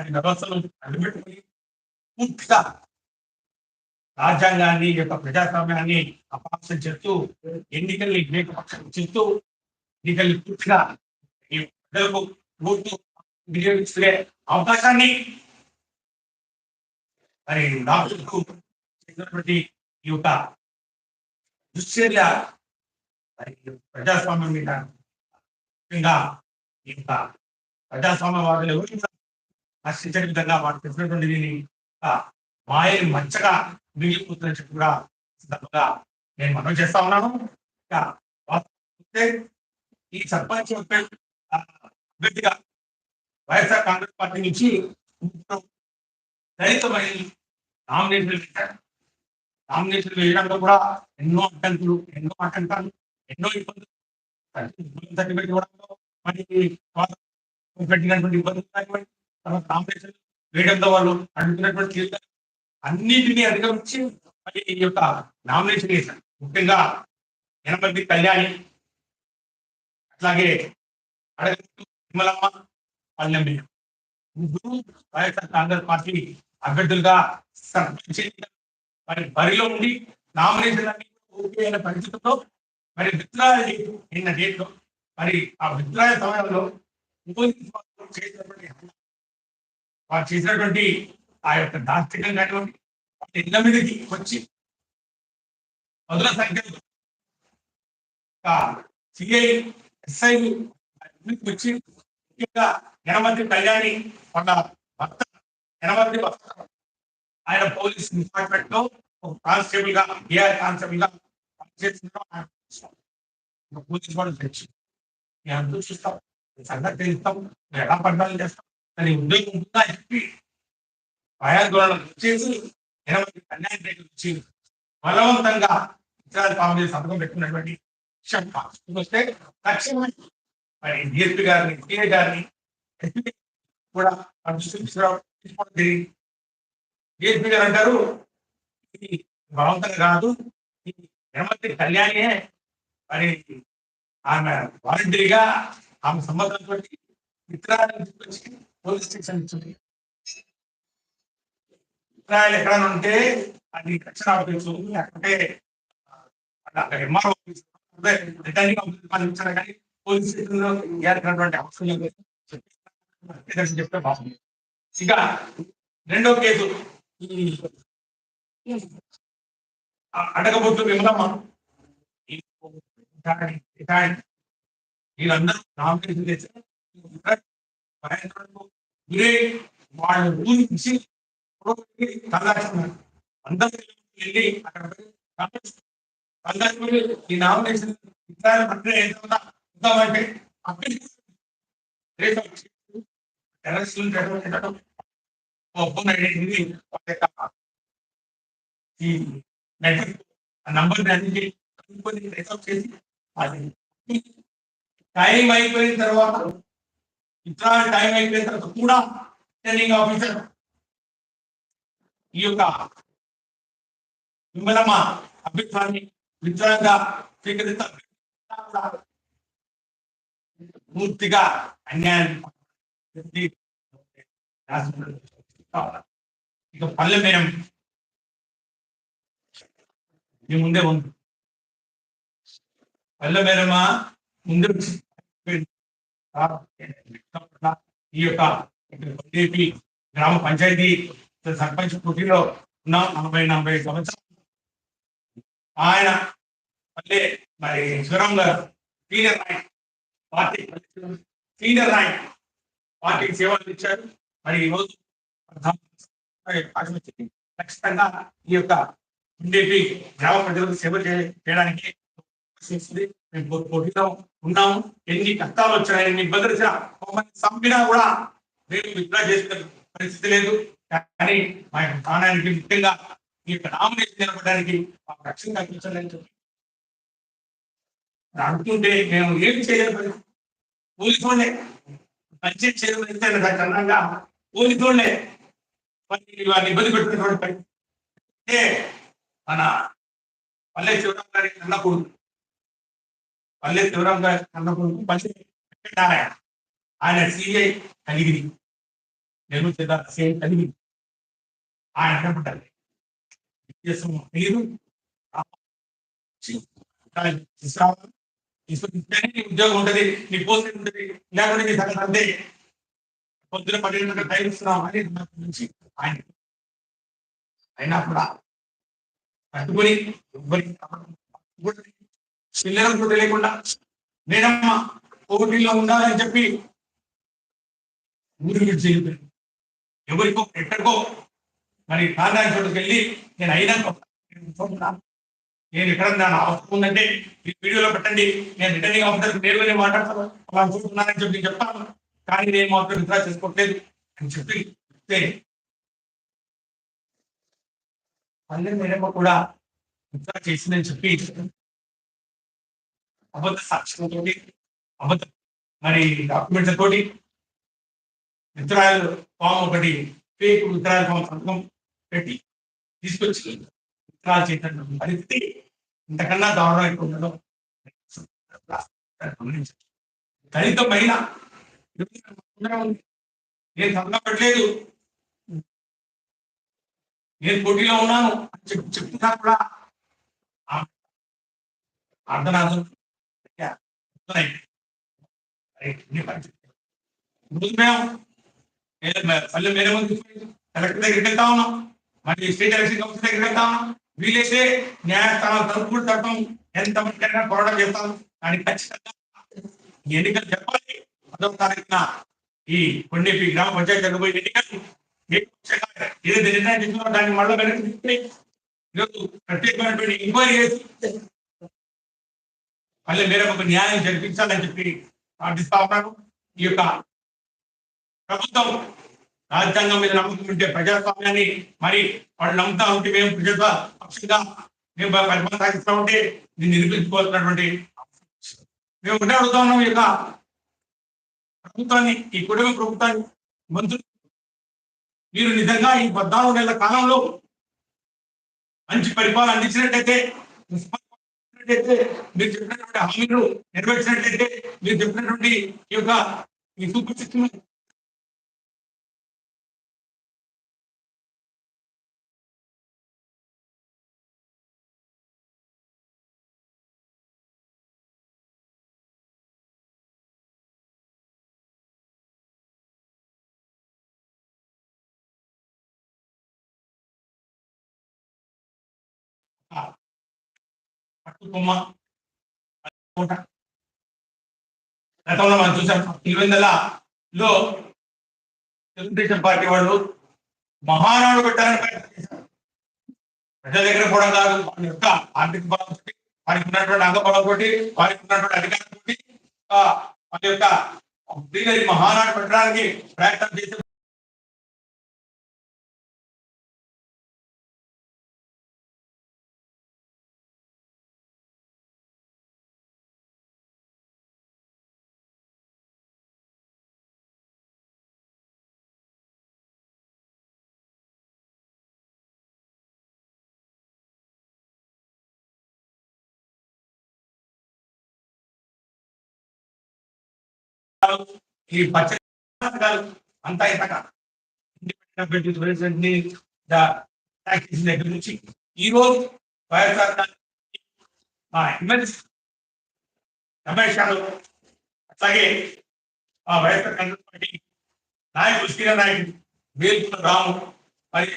మరి వ్యవస్థను అడ్డుపెట్టుకుని పూర్తిగా రాజ్యాంగాన్ని యొక్క ప్రజాస్వామ్యాన్ని అపాసం చేస్తూ ఎన్నికల్ని ఏకపక్షం చేస్తూ ఎన్నికల్ని పూర్తిగా ఈ ప్రజలకు ఓటు వినియోగించుకునే అవకాశాన్ని మరి రాష్ట్రకు చేసినటువంటి ఈ యొక్క దుశ్చర్య మరి ప్రజాస్వామ్యం మీద ముఖ్యంగా ఈ యొక్క ప్రజాస్వామ్యవాదులు ఎవరు నశించే విధంగా వాడు చెప్పినటువంటి దీన్ని మాయని మంచగా మిగిలిపోతుందని చెప్పి కూడా సందర్భంగా నేను మనం చేస్తా ఉన్నాను. ఈ సర్పంచ్ అభ్యర్థిగా వైఎస్ఆర్ కాంగ్రెస్ పార్టీ నుంచి ముగ్గురు నామినేషన్లు వేశారు. నామినేషన్లు వేయడంలో కూడా ఎన్నో అడ్డంకులు ఎన్నో ఆటంకాలు ఎన్నో ఇబ్బందులు. సర్టిఫికేట్ ఇవ్వడంలో మరి పెట్టినటువంటి ఇబ్బందులు కానివ్వండి తర్వాత నామినేషన్ వేయడంలో వాళ్ళు అడుగుతున్నటువంటి తీర్థాలు అన్నిటినీ అధిగమించి మళ్ళీ ఈ యొక్క నామినేషన్ చేశారు ముఖ్యంగా ఎనమంది కళ్యాణి అట్లాగే అడగట్టు విమలమ్మ పల్లెంబి. ముగ్గురు వైఎస్ఆర్ కాంగ్రెస్ పార్టీ అభ్యర్థులుగా సర్పంచ్ మరి బరిలో ఉండి నామినేషన్ అన్ని ఓకే అయిన పరిస్థితుల్లో మరి విత్డ్రాయల్ నిన్న డేట్లో మరి ఆ విత్డ్రాయల్ సమయంలో చేసినటువంటి వారు చేసినటువంటి ఆ యొక్క దాస్తికం కానివ్వండి ఇళ్ళ మీదకి వచ్చి మొదల సంఖ్యలో సిఐ ఎస్ఐ వచ్చి ముఖ్యంగా యనమతి కళ్యాణి వాళ్ళ భర్త యనమతి భర్త ఆయన పోలీస్ డిపార్ట్మెంట్లో ఒక కానిస్టేబుల్గా ఏఆర్ కానిస్టేబుల్గా పనిచేస్తున్నాం పోలీస్ వాళ్ళు తెచ్చి. మేము అందరూ చూస్తాం. సంగతి తెలుస్తాం. ఎలా పండాలని చేస్తాం. అని ఉద్యోగం ఉంటుందా చెప్పి భయాందోళన వచ్చేసి ఎనభై అన్యాయం రేఖలు వచ్చి బలవంతంగా ఇతరాల పాము సంతకం పెట్టుకున్నటువంటి వస్తే తక్షణమే మరి డిఎస్పీ గారిని సిఐ గారిని కూడా మన దృష్టికి తీసుకోవడం జరిగింది. డిఎస్పీ గారు అంటారు ఇది బలవంతం కాదు ఈ యనమతి కళ్యాణే మరి ఆమె వాలంటరీగా ఆమె సంబంధంతో మిత్రాలను తీసుకొచ్చి పోలీస్ స్టేషన్ ఇచ్చింది మిత్రాలు ఎక్కడ ఉంటే అది రక్షణ ఆఫీస్ లేకపోతే ఎంఆర్ఓ ఆఫీస్ రిటర్నింగ్ ఆఫీస్ కానీ పోలీస్ స్టేషన్లో అవసరం లేదు. చెప్తే బాగుంది ఇక రెండో కేసు. అడగబోతు విమలమ్మ వీళ్ళందరూ నామినేషన్ చేశారు. భయంకరంగా గురే వాళ్ళ ఊరి నుంచి అందరూ వెళ్ళి అక్కడ ఈ నామినేషన్ ఇతర మంత్రి ఇద్దామంటే టెరరిస్టులు పెట్టడం ఓపెన్ వాళ్ళ యొక్క ఈ నెట్వర్క్ ఆ నంబర్ కనుక్కొని రిజర్వ్ చేసి అది టైం అయిపోయిన తర్వాత ఇతర టైం అయిపోయిన తర్వాత కూడా ట్రైనింగ్ ఆఫీసర్ ఈ యొక్క విమలమ్మ అభిప్రాయాన్ని విచారంగా స్వీకరిస్తారు పూర్తిగా అన్యాయం ఇక పల్లె మేరం మీ ముందే ఉంది పల్లె మేరమ్మ ముందే వచ్చి ఈ యొక్క బీజేపీ గ్రామ పంచాయతీ సర్పంచ్ పోటీలో ఉన్నాం నలభై నలభై సంవత్సరాలు ఆయన మళ్ళీ మరి శివరాం గారు సీనియర్ నాయక్ పార్టీ సీనియర్ నాయక్ పార్టీకి సేవలు ఇచ్చారు మరి ఈరోజు ఆశించింది ఖచ్చితంగా ఈ యొక్క బీజేపీ గ్రామ ప్రజలకు సేవ చేయడానికి ఆశిస్తుంది. మేము పో- పోటీలో ఎన్ని కష్టాలు వచ్చినా ఎన్ని ఇబ్బందులు వచ్చినా మమ్మల్ని చంపినా కూడా మేము విత్డ్రా చేసుకునే పరిస్థితి లేదు. కానీ మా యొక్క స్థానానికి ముఖ్యంగా ఈ యొక్క నామినేషన్ నిలబడడానికి మాకు రక్షణ కల్పించాలని చెప్పి అనుకుంటే మేము ఏం చేయలేదు పోలీసు వాళ్ళే మంచి చేయలేదు దానికి అన్నంగా పోలీసు మరి వారిని ఇబ్బంది పెడుతున్నటువంటి పరిస్థితి. మన పల్లె శివరాం గారి అన్నకూడదు పల్లె శివరాం గారి అన్నప్పుడు పల్లె నారాయణ ఆయన సిఐ కలిగిరి నెల్లూరు జిల్లా సేమ్ కలిగి ఆయన కనపడ్డారు చేస్తాం మీరు ఆ ఉద్యోగం ఉంటది నీ పోస్ట్ ఉంటది లేకుంటే నీ సగం అంతే. పొద్దున పన్నెండు టైం ఇస్తున్నాం అని నుంచి ఆయన అయినా కూడా కట్టుకుని ఎవ్వరికి పిల్లలకు తెలియకుండా లేకుండా నేనమ్మా పోటీలో ఉండాలని చెప్పి ఊరు విడిచి వెళ్ళిపోయాను. ఎవరికో ఎక్కడికో మరి కాందాని చోటుకు వెళ్ళి నేను అయినాక నేను చూస్తున్నాను. నేను ఎక్కడ నా అవసరం ఉందంటే ఈ వీడియోలో పెట్టండి నేను రిటర్నింగ్ ఆఫీసర్ నేరుగానే మాట్లాడతాను అలా చూస్తున్నానని చెప్పి చెప్తాను కానీ నేను మాత్రం విత్డ్రా చేసుకోవట్లేదు అని చెప్పి చెప్తే అందరి నేనేమో కూడా విత్డ్రా చేసిందని చెప్పి అబద్ధ సాక్షులతో అబద్ధ మరి డాక్యుమెంట్ల తోటి మిత్రాయలు ఫామ్ ఒకటి ఫేక్ విత్తనాల ఫామ్ సంతకం పెట్టి తీసుకొచ్చి మిత్రాలు చేసినటువంటి పరిస్థితి ఇంతకన్నా దారుణం ఎక్కువ ఉండడం గమనించాలి. దళిత మహిళ నేను సంతకం పెట్టలేదు నేను పోటీలో ఉన్నాను అని చెప్పి చెప్తున్నా కూడా ఆ- రోజు మేము పల్లె మేరే ముందు కలెక్టర్ దగ్గరికి వెళ్తా ఉన్నాం. మళ్ళీ స్టేట్ ఎలక్షన్ కమిషన్ దగ్గరికి వెళ్తా ఉన్నాం. వీలైతే న్యాయస్థానం తరపుడు తప్పం ఎంత మందికైనా పోరాటం చేస్తాం. కానీ ఖచ్చితంగా ఎన్నికలు చెప్పాలి. పదవ తారీఖున ఈ కొండేపి గ్రామ పంచాయతీ జరగబోయే ఎన్నికలు. ఏదైతే నిర్ణయం తీసుకున్నారో దాన్ని మళ్ళీ వెనక్కి ఈరోజు ప్రత్యేకమైనటువంటి ఎంక్వైరీ చేసి మళ్ళీ మీరు ఒక న్యాయం జరిపించాలని చెప్పి ప్రార్థిస్తా ఉన్నాను. ఈ యొక్క ప్రభుత్వం రాజ్యాంగం మీద నమ్మకం ఉంటే ప్రజాస్వామ్యాన్ని మరి వాళ్ళు నమ్ముతా ఉంటే మేము ప్రజా పక్షంగా మేము పరిపాలన సాగిస్తా ఉంటే దీన్ని నిరూపించుకోవాల్సినటువంటి మేము ఒకటే అడుగుతా ఉన్నాం ఈ యొక్క ప్రభుత్వాన్ని ఈ కుటుంబ ప్రభుత్వాన్ని మంత్రులు మీరు నిజంగా ఈ పద్నాలుగు నెలల కాలంలో మంచి పరిపాలన అందించినట్టయితే చెప్పినట్లయితే మీరు చెప్పినటువంటి హామీలు నెరవేర్చినట్లయితే మీరు చెప్పినటువంటి ఈ యొక్క ఈ సూపర్ సిస్టమ్ పట్టుకొమ్మ కోట గతంలో మనం చూసాం ఇరవై నెలలో తెలుగుదేశం పార్టీ వాళ్ళు మహానాడు పెట్టాలని ప్రయత్నం చేశారు. ప్రజల దగ్గర కూడా కాదు వారి యొక్క ఆర్థిక బలం తోటి, వారికి ఉన్నటువంటి అంగ తోటి వారికి ఉన్నటువంటి అధికారం తోటి వారి యొక్క గ్రీనరీ మహానాడు పెట్టడానికి ప్రయత్నం చేసే ఈ పచ్చ అంతా ఇంతగా ఇండిపెండెంట్ ప్రెసిడెంట్ని ట్యాక్సీస్ దగ్గర నుంచి ఈ రోజు వైఎస్ఆర్ మా రమేష్ అట్లాగే వైఎస్ఆర్ కాంగ్రెస్ పార్టీ నాయకులు శ్రీరా నాయకులు వేల్పుల రాము మరి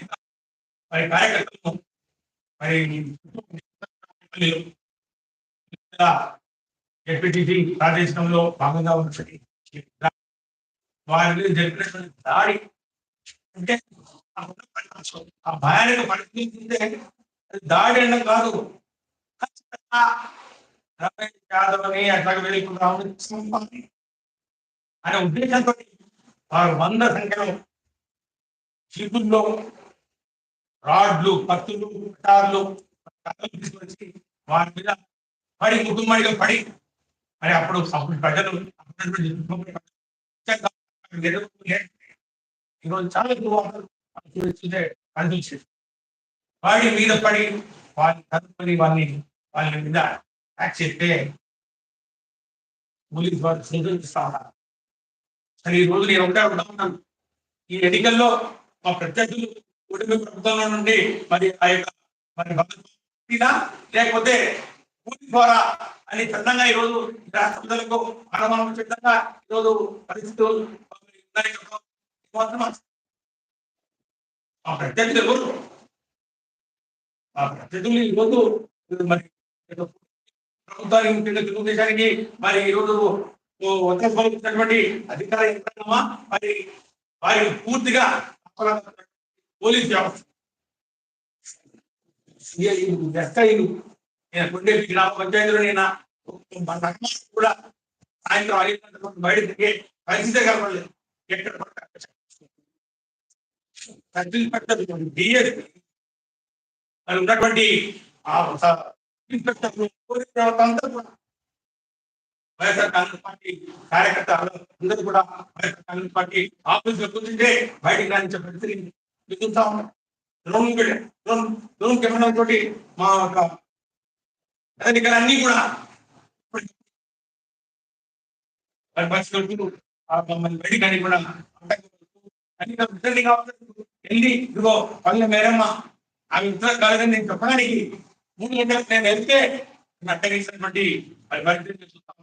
మరి కార్యకర్తలు మరి ఎమ్మెల్యేలు, ప్రాదేశంలో భాగంగా ఉన్నటువంటి వారి మీద జరిపినటువంటి దాడి. అంటే ఆ ఉన్న పరిస్థితి, భయానక పరిస్థితి దాడి అన్న కాదు. రమేష్ యాదవ్ అని అట్లాగే వెళ్ళుకుంటామని అనే ఉద్దేశంతో వారు వంద సంఖ్యలో జీపుల్లో రాడ్లు కత్తులు కటార్లు తీసుకొచ్చి వారి మీద పడి కుటుంబానికి పడి మరి అప్పుడు ప్రజలు ఈరోజు చాలా ఎక్కువ వార్తలు వాడి మీద పడి వాళ్ళని కనుక్కొని వాళ్ళని వాళ్ళ మీద యాక్ట్ చేస్తే పోలీస్ వారు సంతోషిస్తా ఉన్నారు సరే ఈ రోజు నేను ఒకటే అడుగుతా ఉన్నాను. ఈ ఎన్నికల్లో మా ప్రత్యర్థులు కుటుంబ ప్రభుత్వంలో నుండి మరి ఆ యొక్క మరి లేకపోతే పూర్తి ద్వారా అని చందంగా ఈరోజు ఈ రాష్ట్ర ప్రజలకు అనుమానం విధంగా ఈరోజు పరిస్థితులు మా ప్రత్యర్థులు ఎవరు? మా ప్రత్యర్థులు ఈరోజు మరి ప్రభుత్వానికి ముఖ్యంగా తెలుగుదేశానికి మరి ఈరోజు ఒత్తిడి అధికార యంత్రాంగమా? మరి వారి పూర్తిగా అపరాధ పోలీస్ వ్యవస్థ. ఎస్ఐలు నేను కొండే గ్రామ పంచాయతీలో నేను మన కూడా సాయంత్రం ఐదు గంటలకు బయట తిరిగే పరిస్థితే కలపలేదు ఎక్కడ పడితే డిఎస్పీ మరి ఉన్నటువంటి ఆ ఇన్స్పెక్టర్లు పోలీస్ కూడా వైఎస్ఆర్ కాంగ్రెస్ పార్టీ కార్యకర్తలు అందరూ కూడా వైఎస్ఆర్ కాంగ్రెస్ పార్టీ ఆఫీస్లో కూర్చుంటే బయటికి రాణించే పరిస్థితి చూస్తా ఉన్నాం డ్రోన్ కూడా డ్రోన్ డ్రోన్ కెమెరా తోటి మా యొక్క అధికారులు కూడా మరి పరిస్థితులు మమ్మల్ని బయటికి రాని కూడా అన్ని రిటర్నింగ్ ఆఫీసర్ వెళ్ళి ఇదిగో పల్లె మేరమ్మ ఆమె ఉత్తరం కాలేదని నేను చెప్పడానికి మూడు గంటలకు నేను వెళ్తే అట్టగించినటువంటి మరి పరిస్థితి చూస్తా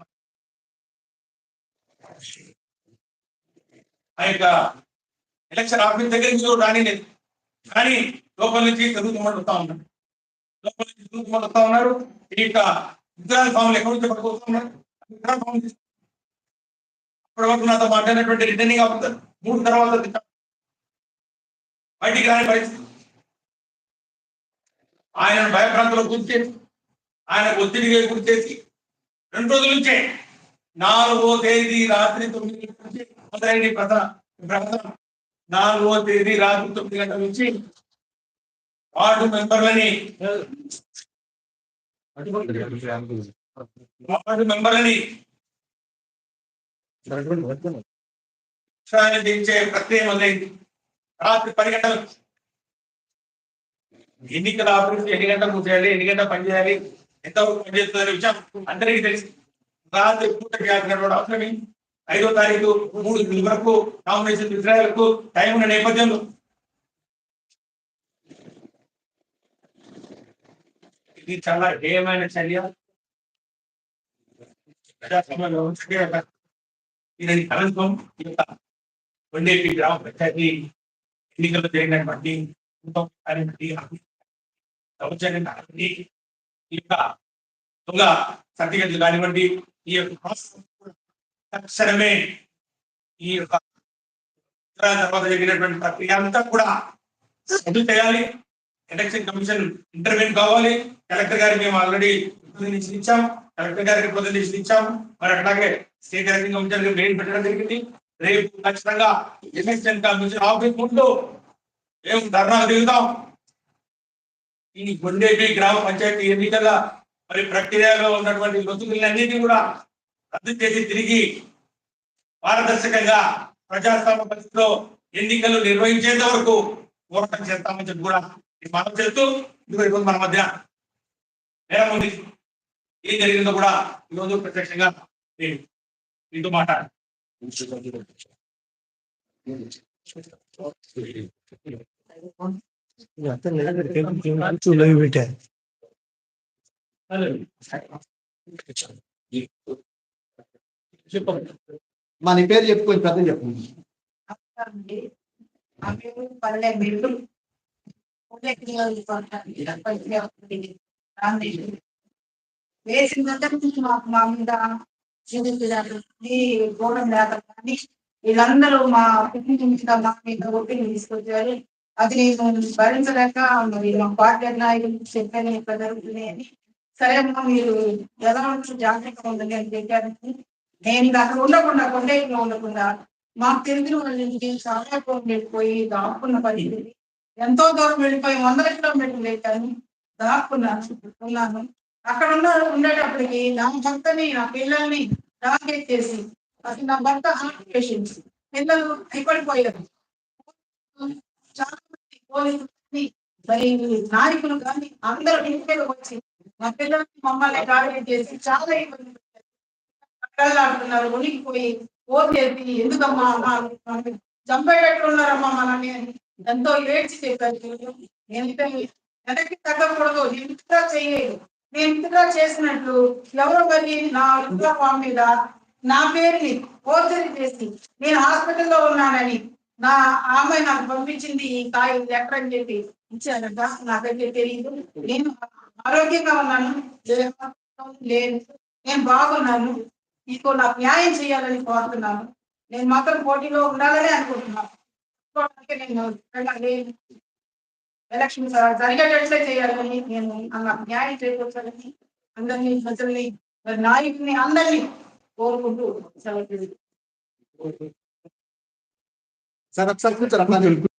ఆ యొక్క ఎలక్షన్ ఆఫీస్ దగ్గర నుంచి రాని లేదు కానీ లోపల నుంచి చదువుకోమని వస్తా ఉన్నారు లోపల ఉన్నారు? ఈ యొక్క విగ్రహాల ఫామ్లు ఎక్కడి నుంచి పట్టుకొస్తా ఉన్నారు? విగ్రహాల ఫామ్ తీసు- అప్పటి వరకు నాతో మాట్లాడినటువంటి రిటర్నింగ్ ఆఫీసర్ మూడు తర్వాత బయటికి రాని పరిస్థితి. ఆయన భయప్రాంతంలో గురి ఆయన ఒత్తిడిగా గురి రెండు రోజుల నుంచే నాలుగో తేదీ రాత్రి తొమ్మిది గంటల నుంచి మొదలైన ప్రధాన ఈ ప్రధాన నాలుగో తేదీ రాత్రి తొమ్మిది గంటల నుంచి వార్డు మెంబర్లని వార్డు మెంబర్లని దించే ప్రక్రియ మొదలైంది రాత్రి పది గంటలు. ఎన్నికల ఆఫీస్ ఎన్ని గంటలు చేయాలి ఎన్ని గంటలు పని చేయాలి ఎంతవరకు పని విషయం అందరికీ తెలుసు. రాత్రి పూట కూడా అవసరమే. ఐదో తారీఖు మూడు వరకు నామినేషన్ విగ్రహాలకు టైం ఉన్న నేపథ్యంలో ఇది చాలా హేయమైన చర్య. ప్రజాస్వామ్య దీనిని ఈ యొక్క కొండేపి గ్రామ పంచాయతీ ఎన్నికల్లో జరిగినటువంటి కుటుంబ కానివ్వండి ఈ యొక్క దొంగ సర్టిఫికెట్లు కానివ్వండి ఈ యొక్క తక్షణమే ఈ యొక్క తర్వాత జరిగినటువంటి ప్రక్రియ అంతా కూడా సభ్యులు చేయాలి. ఎలక్షన్ కమిషన్ ఇంటర్వ్యూన్ కావాలి. కలెక్టర్ గారికి మేము ఆల్రెడీ రిప్రజెంటేషన్ ఇచ్చాం కలెక్టర్ గారికి రిప్రజెంటేషన్ ఇచ్చాం మరి అట్లాగే స్టేట్ ఎలక్షన్ కమిషన్ మెయిన్ పెట్టడం జరిగింది. రేపు ఖచ్చితంగా ఎలక్షన్ కమిషన్ ఆఫీస్ ముందు మేము ధర్నా దిగుతాం ఈ గుండేపి గ్రామ పంచాయతీ ఎన్నికల మరి ప్రక్రియలో ఉన్నటువంటి లొసుగులన్నిటి కూడా రద్దు చేసి తిరిగి పారదర్శకంగా ప్రజాస్వామ్య పరిస్థితిలో ఎన్నికలు నిర్వహించేంత వరకు పోరాటం చేస్తామని చెప్పి కూడా Di mana macam tu, di mana di kota maralatia? Eh, abang, di dari Indobola, di kota Indonesia, di Indobara, di Indonesia, di Indonesia. వేసిన దగ్గర మాకు మా మీద చూపించారు గోడం లేక వీళ్ళందరూ మా పిల్లల మీద మా మీద ఒత్తిడి తీసుకొచ్చారు అది నేను భరించలేక మరి మా పార్టీ నాయకులు చెప్పాను ఇక్కడ జరుగుతుంది అని సరే అమ్మా మీరు ఎలా ఉంటుందో జాగ్రత్తగా ఉండండి అని చెప్పారు నేను అక్కడ ఉండకుండా కొండ ఉండకుండా మాకు తెలిసిన వాళ్ళ నుంచి చాలా దూరం వెళ్ళిపోయి దాక్కున్న పరిస్థితి. ఎంతో దూరం వెళ్ళిపోయి వందల కిలోమీటర్లు వెళ్ళాను దాక్కున్నాను ఉన్నాను. అక్కడ ఉన్న ఉండేటప్పటికి నా భర్తని నా పిల్లల్ని టార్గెట్ చేసి అసలు నా భర్త హార్ట్ పేషెంట్స్. పిల్లలు భయపడిపోయారు. చాలా మంది పోలీసులు కానీ, మరి నాయకులు కానీ అందరూ ఇంటికి వచ్చి నా పిల్లల్ని మమ్మల్ని టార్గెట్ చేసి చాలా ఇబ్బంది పెట్టారు. ఉనికిపోయి ఫోన్ చేసి ఎందుకమ్మా మా- మా చంపేటట్లున్నారమ్మా మనల్ని అని ఎంతో ఏడ్చి చెప్పారు నేను వెనక్కి తగ్గకూడదు నేను ఇంతగా చేయలేదు. నేను ఇంతగా చేసినట్లు ఎవరో మరి నా ఇంట్లో ఫామ్ మీద నా పేరుని ఫోర్జరీ చేసి నేను హాస్పిటల్లో ఉన్నానని నా ఆమె నాకు పంపించింది ఈ కాయ లెటర్ అని చెప్పి ఇచ్చారట. నాకైతే తెలియదు నేను ఆరోగ్యంగా ఉన్నాను. లేదు. నేను బాగున్నాను. నీకు నాకు న్యాయం చేయాలని కోరుతున్నాను. నేను మాత్రం పోటీలో ఉండాలని అనుకుంటున్నాను. నేను ఎలక్షన్ జరిగేటట్లే చేయాలని నేను అలా న్యాయం చేకూర్చాలని అందరినీ ప్రజల్ని మరి నాయకుల్ని అందరినీ కోరుకుంటూ సెలవు సార్ ఒకసారి కూర్చోరు